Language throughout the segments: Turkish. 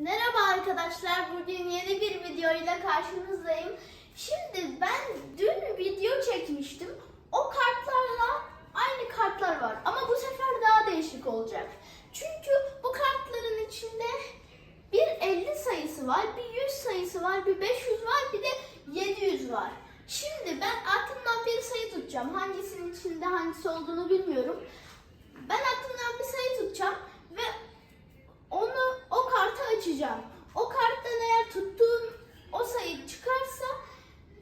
Merhaba arkadaşlar, bugün yeni bir video ile karşınızdayım. Şimdi ben dün video çekmiştim. O kartlarla aynı kartlar var ama bu sefer daha değişik olacak. Çünkü bu kartların içinde bir 50 sayısı var, bir 100 sayısı var, bir 500 var, bir de 700 var. Şimdi ben aklımdan bir sayı tutacağım. Hangisinin içinde hangisi olduğunu bilmiyorum. Ben aklımdan bir sayı tutacağım ve onu açacağım. O karttan eğer tuttuğum o sayı çıkarsa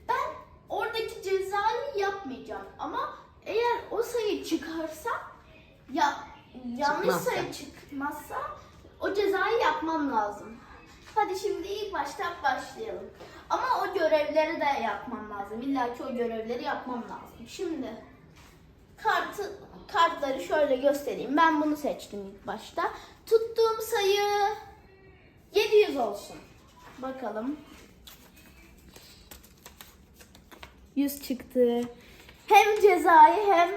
ben oradaki cezayı yapmayacağım. Ama eğer o sayı çıkarsa ya yanlış Çıkmazsa. sayı çıkmazsa o cezayı yapmam lazım. Hadi şimdi ilk baştan başlayalım. Ama o görevleri de yapmam lazım. İlla ki o görevleri yapmam lazım. Şimdi kartı kartları şöyle göstereyim. Ben bunu seçtim ilk başta. Tuttuğum sayı 700 olsun. Bakalım. 100 çıktı. Hem cezayı hem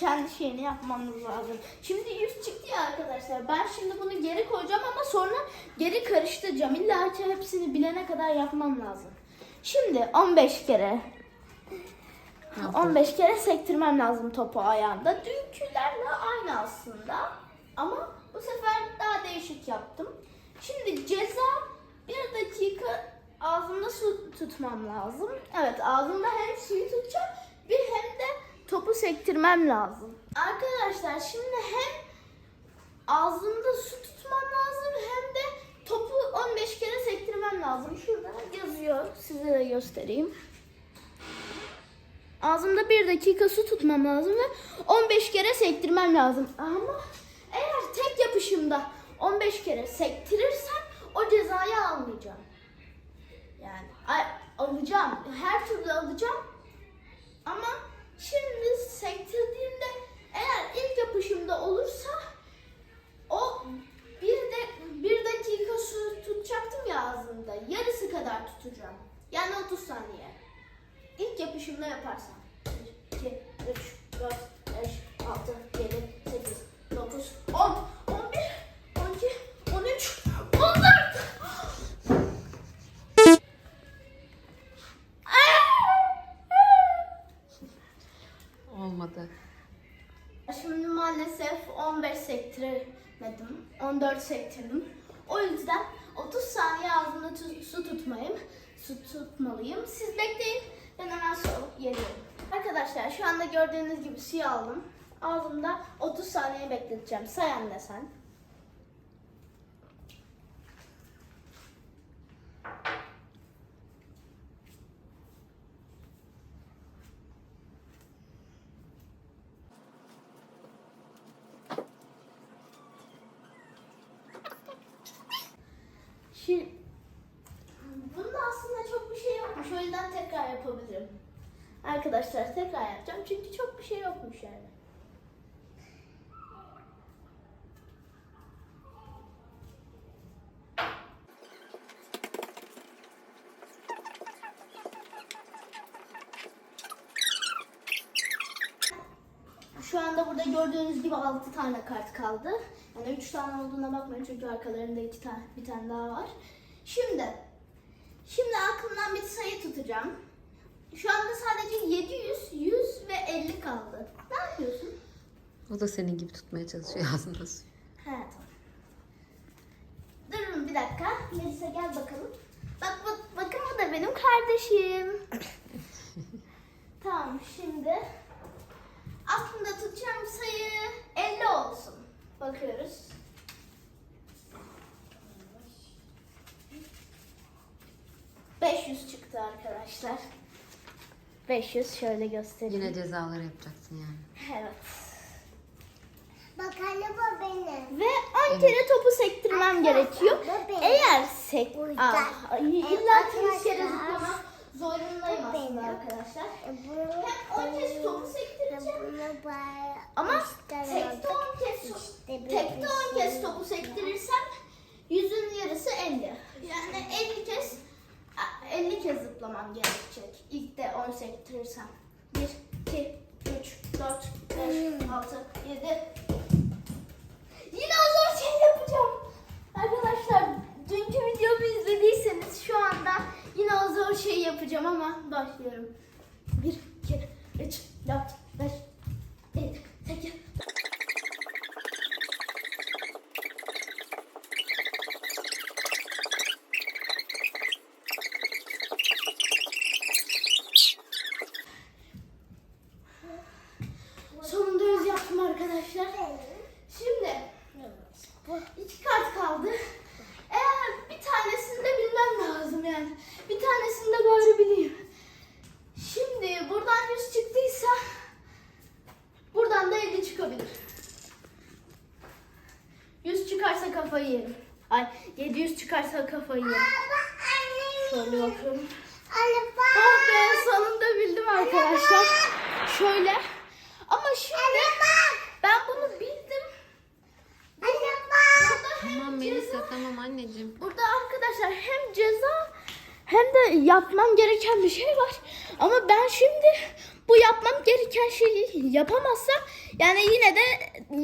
kendi şeyini yapmamız lazım. Şimdi 100 çıktı ya arkadaşlar. Ben şimdi bunu geri koyacağım ama sonra geri karıştıracağım. İlla ki hepsini bilene kadar yapmam lazım. Şimdi 15 kere 15 kere sektirmem lazım topu ayağında. Dünkülerle aynı aslında. Ama bu sefer daha değişik yaptım. Şimdi ceza bir dakika ağzımda su tutmam lazım. Evet ağzımda hem suyu tutacağım bir hem de topu sektirmem lazım. Arkadaşlar şimdi hem ağzımda su tutmam lazım hem de topu 15 kere sektirmem lazım. Şurada yazıyor. Size de göstereyim. Ağzımda bir dakika su tutmam lazım ve 15 kere sektirmem lazım. Ama eğer tek yapışımda 15 kere sektirirsem o cezayı almayacağım. Yani alacağım. Her türlü alacağım. Ama şimdi sektirdiğimde eğer ilk yapışımda olursa o bir de bir dakika su tutacaktım ya ağzımda. Yarısı kadar tutacağım. Yani 30 saniye. İlk yapışımda yaparsam. 1, 2, 3, 4, 14'e getirdim. O yüzden 30 saniye ağzımda su tutmayayım. Su tutmalıyım. Siz bekleyin. Ben hemen su alıp. Arkadaşlar şu anda gördüğünüz gibi suyu aldım. Ağzımda 30 saniye bekleteceğim. Say anne sen. yapabilirim. Arkadaşlar tekrar yapacağım. Çünkü çok bir şey yokmuş yani. Şu anda burada gördüğünüz gibi 6 tane kart kaldı. Yani 3 tane olduğuna bakmayın çünkü arkalarında iki tane, bir tane daha var. Şimdi, şimdi aklımdan bir sayı tutacağım. Şu anda sadece 700, 100 ve 50 kaldı. Ne yapıyorsun? O da senin gibi tutmaya çalışıyor ağzında su. He tamam. Durun bir dakika. Melisa gel bakalım. Bak, bak bakın bu da benim kardeşim. tamam şimdi aklımda tutacağım sayı 50 olsun. Bakıyoruz. ...500 çıktı arkadaşlar. 500 şöyle göstereyim. Yine cezalar yapacaksın yani. Evet. Bak anne bu benim. Ve 10 kere topu sektirmem Arkadaşlar, gerekiyor. Eğer sek... Yüzden- illa Evet, yüz kere zıplamak zorundayım aslında arkadaşlar. Bunu Hem 10 kez topu sektireceğim. Ama tekte 10 kez, bir tekte 10 kez topu sektirirsem yüzün yarısı 50. Yani 50 kez 50 kez zıplamam gerekecek. 10 sektirirsem. 1, 2, 3, 4, 5, 6, 7. Yine o zor şey yapacağım. Arkadaşlar dünkü videomu izlediyseniz şu anda yine o zor şey yapacağım ama başlıyorum. Şöyle bakıyorum. Anne bak. Oh be sonunda bildim arkadaşlar. Şöyle. Ama şimdi ben bunu bildim. Tamam Melisa tamam anneciğim. Burada arkadaşlar hem ceza hem de yapmam gereken bir şey var. Ama ben şimdi bu yapmam gereken şeyi yapamazsam yani yine de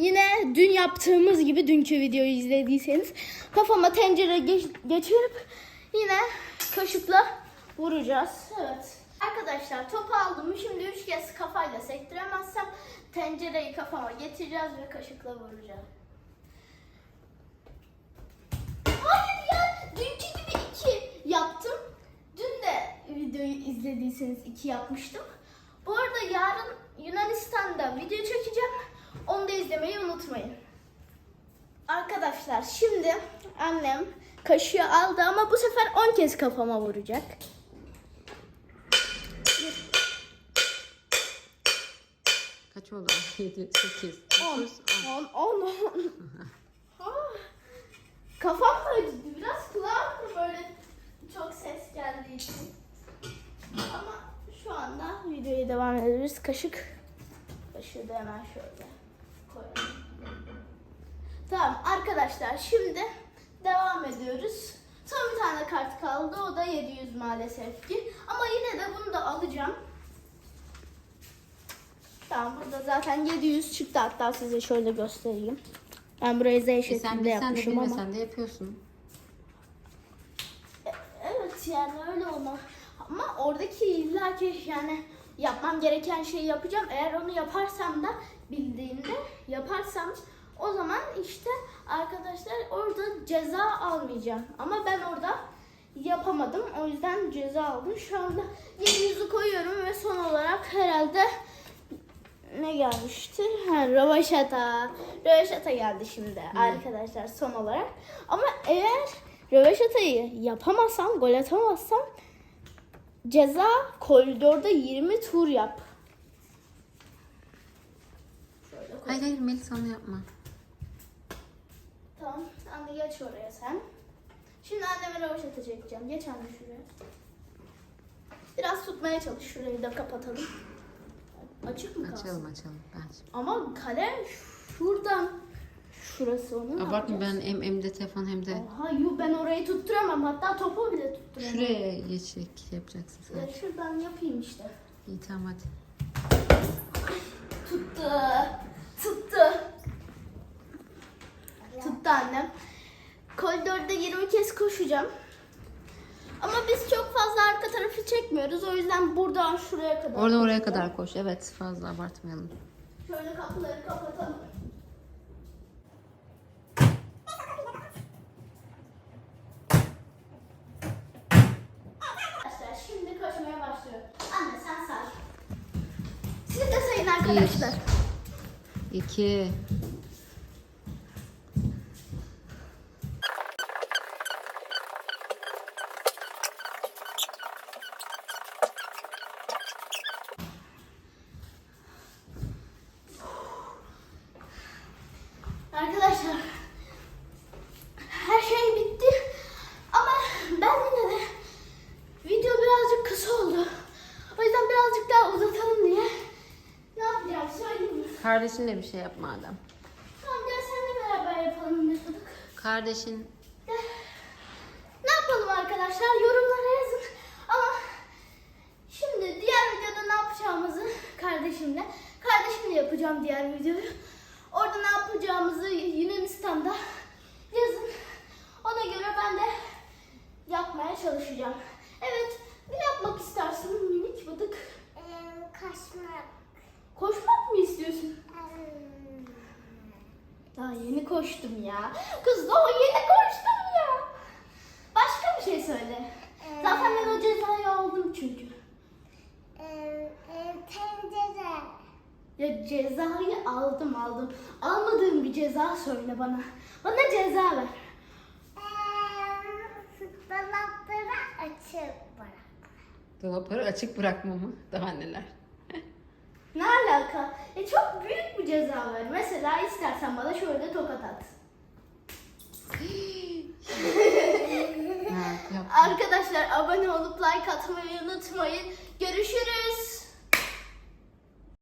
yine dün yaptığımız gibi dünkü videoyu izlediyseniz kafama tencere geç- geçirip yine kaşıkla vuracağız. Evet. Arkadaşlar topu aldım. Şimdi üç kez kafayla sektiremezsem tencereyi kafama getireceğiz ve kaşıkla vuracağız. Hayır ya dünkü gibi iki yaptım. Dün de videoyu izlediyseniz iki yapmıştım. Bu arada yarın Yunanistan'da video çekeceğim. Onu da izlemeyi unutmayın. Arkadaşlar şimdi annem kaşığı aldı ama bu sefer 10 kez kafama vuracak. Kaç oldu? 7, 8, 10, 9, 10. 10, 10, 10. Ah, Kafam da acıdı. Biraz kulağım da böyle çok ses geldiği için. Ama şu anda videoya devam ederiz. Kaşık. Kaşığı da hemen şöyle koyalım. Tamam arkadaşlar şimdi devam ediyoruz. Son bir tane kart kaldı. O da 700 maalesef ki. Ama yine de bunu da alacağım. Tamam burada zaten 700 çıktı hatta size şöyle göstereyim. Ben burayı Z E sen şeklinde bilsen de yapmışım ama. bilmesen de yapıyorsun. E, Evet yani öyle olma. Ama oradaki illaki yani yapmam gereken şeyi yapacağım. Eğer onu yaparsam da bildiğimde yaparsam o zaman işte arkadaşlar orada ceza almayacağım. Ama ben orada yapamadım. O yüzden ceza aldım. Şu anda 700'ü koyuyorum ve son olarak herhalde ne gelmiştir? Ha, rövaşata. Rövaşata geldi şimdi arkadaşlar son olarak. Ama eğer rövaşatayı yapamazsam, gol atamazsam ceza koridorda 20 tur yap. Şöyle koy. Hayır hayır Melisa onu yapma. Anne geç oraya sen. Şimdi anneme rövaşata çekeceğim. Geç anne şuraya. Biraz tutmaya çalış. Şurayı da kapatalım. Açık mı kalsın? Açalım açalım. Ben. Ama kale şuradan. Şurası onun. Abartma ben hem, hem de telefon hem de Oha yuh ben orayı tutturamam. Hatta topu bile tutturamam. şuraya geçecek yapacaksın sen. Ya şuradan yapayım işte. İyi tamam hadi. Tuttu. Tuttu. Tuttu annem. Koridorda 20 kez koşacağım. Ama biz çok fazla arka tarafı çekmiyoruz. O yüzden buradan şuraya kadar. Orada oraya koşacağım. kadar koş. Evet fazla abartmayalım. Şöyle kapıları kapatalım. Arkadaşlar şimdi koşmaya başlıyorum. Anne sen say. Siz de sayın arkadaşlar. 2 Arkadaşlar her şey bitti ama ben yine de video birazcık kısa oldu. O yüzden birazcık daha uzatalım diye ne yapacağım söyleyeyim mi? Kardeşinle bir şey yap madem. Tamam gel seninle beraber yapalım Mesut. Kardeşin Ne yapalım arkadaşlar yorumlara yazın ama şimdi diğer videoda ne yapacağımızı kardeşimle kardeşimle yapacağım diğer videoyu. Orada ne yapacağımızı Yunanistan'da yazın. Ona göre ben de yapmaya çalışacağım. Evet ne yapmak istersen Koşmak. Koşmak mı istiyorsun? Hmm. Daha yeni koştum ya. Kız daha yeni koştum ya. Başka bir şey söyle. Zaten ben o cezayı aldım çünkü. Ee, e, tencere. Ya cezayı aldım aldım. Almadığım bir ceza söyle bana. Bana ceza ver. Ee, dolapları açık bırak. Dolapları açık bırakma mı? Daha neler? Ne alaka? E çok büyük bir ceza ver. Mesela istersen bana şöyle tokat at. Arkadaşlar abone olup like atmayı unutmayın. Görüşürüz.